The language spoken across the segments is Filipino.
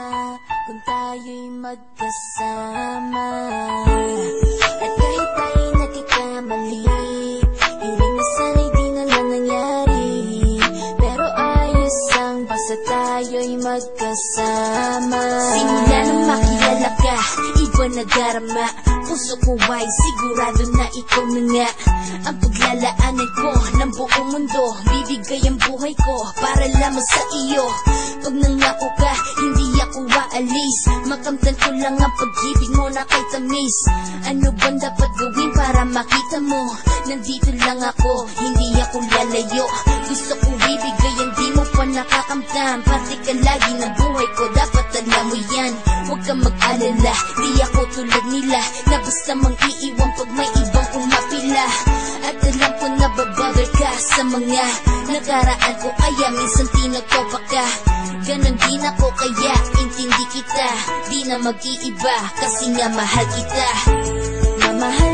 masama kung tayo'y magkasama. At kahit tayo'y nagkakamali Hiling na sana'y di na nangyari. Pero ayos ang basta tayo'y magkasama. Simula nang makilala ka, iba na Puso ko ay sigurado na ikaw na nga Ang paglalaanan ko ng buong mundo. Bibigay ang buhay ko para lamang sa iyo. Pag nangako ka, hindi ako waalis Makamtan ko lang ang pag-ibig mo na kay tamis. Ano bang dapat gawin para makita mo Nandito lang ako, hindi ako lalayo. Gusto ko ibigay ang di mo pa nakakamtan. Parte ka lagi ng buhay ko, dapat alam mo yan. Huwag kang mag-alala, di ako tulad nila. Na basta mang iiwan pag may ibang umapila. At alam ko na babother ka sa mga Nakaraan ko kaya minsan tinagtopa ka. Ganon din ako kaya intindi kita. Di na mag-iiba kasi nga mahal kita. Mamahalin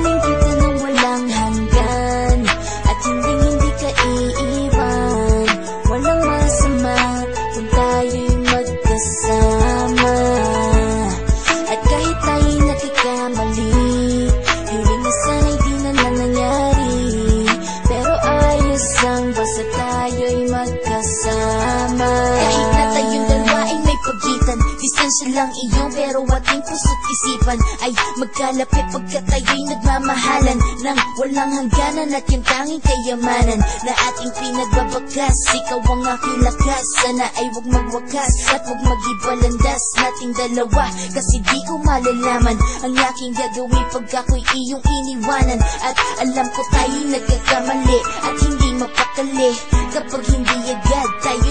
Distansya lang iyon pero ating puso't isipan Ay magkalapit pagkat tayo'y nagmamahalan Nang walang hangganan at yung tanging kayamanan Na ating pinagbabagas Ikaw ang aking lakas Sana ay wag magwakas At wag magibalandas nating dalawa Kasi di ko malalaman Ang aking gagawin pag ako'y iyong iniwanan At alam ko tayo'y nagkakamali At hindi mapakali Kapag hindi agad tayo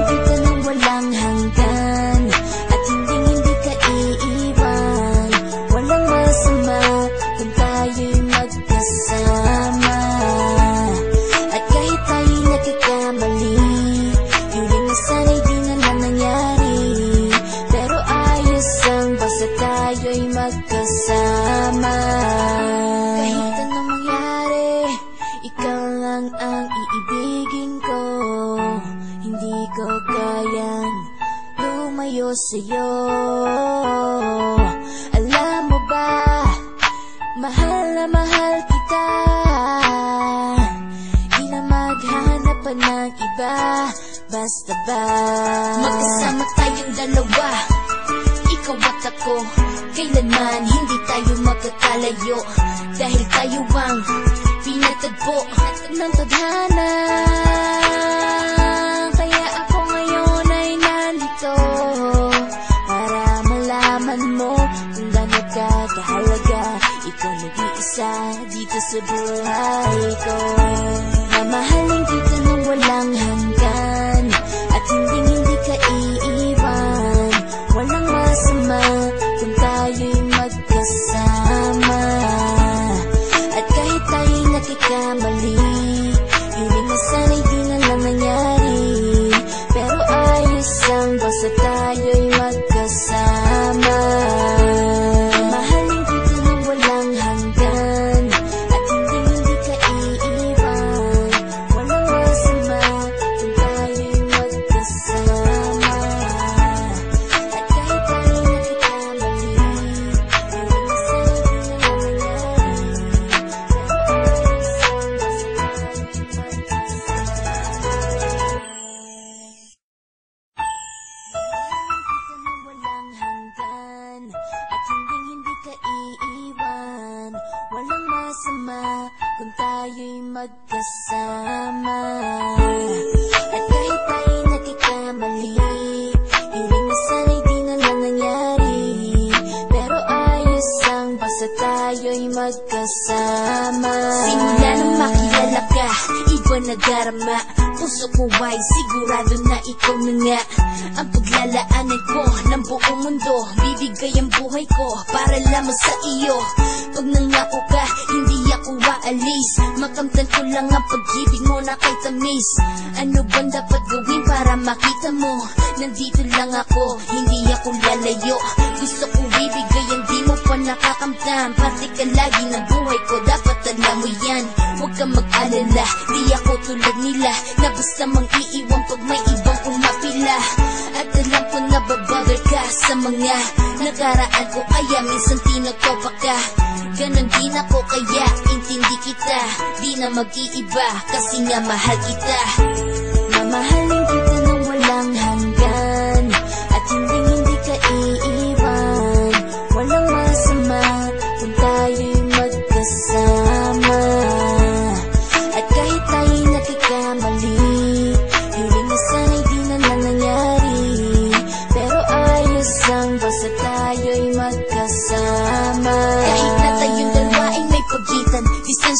ang iibigin ko. Hindi ko kayang lumayo sa'yo. Alam mo ba Mahal na mahal kita. Di na maghanap pa ng iba Basta ba? Magkasama tayong dalawa. Ikaw at ako Kailanman hindi tayo magkakalayo Dahil tayo ang pinatagpo ng tadhana. Kaya ako ngayon ay nandito Para malaman mo kung gaano ka kahalaga. Ikaw nag-iisa dito sa buhay ko ang basta tayo'y magkasama. At kahit tayo'y nagkakamali Hiling na sana'y di na lang nangyari. Pero ayos ang basta tayo'y magkasama. Simula nang makilala ka, iba na darama Puso ko ay sigurado na ikaw na nga. Ang paglalaanan ko ng buong mundo Bibigay ang buhay ko para lamang sa iyo. Pag nangako ka, hindi ako ako aalis. Makamtan ko lang ang pag-ibig mo na kay tamis. Ano bang dapat gawin para makita mo? Nandito lang ako, hindi ako lalayo. Gusto ko ibigay ang di mo pa nakakamtan. Parte ka lagi ng buhay ko, dapat alam mo yan. Huwag kang mag-alala, di ako tulad nila basta mang iiwan pag may ibang umapila. At alam ko na babother ka sa mga Nakaraan ko. Kaya minsan tinagtopa ka. Ganon din ako kaya intindi kita. Di na mag-iiba kasi nga mahal kita. Mamahalin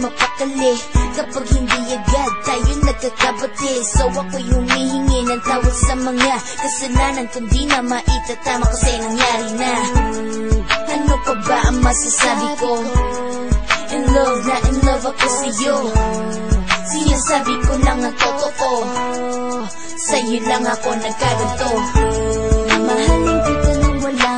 mapakali. Kapag hindi agad tayo nagkakabati. So ako'y humihingi ng tawad sa mga kasalanan. Kung di na maitatama kasi nangyari na. Ano pa ba ang masasabi ko? In love na in love ako sa'yo. Sinasabi ko lang ang totoo. Sa'yo lang ako nagkaganto. Mahalin kita nang walang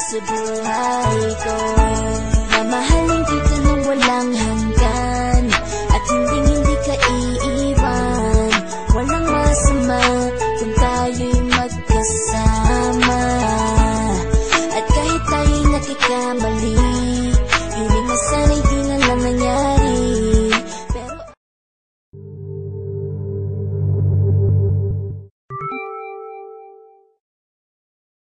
sa buhay ko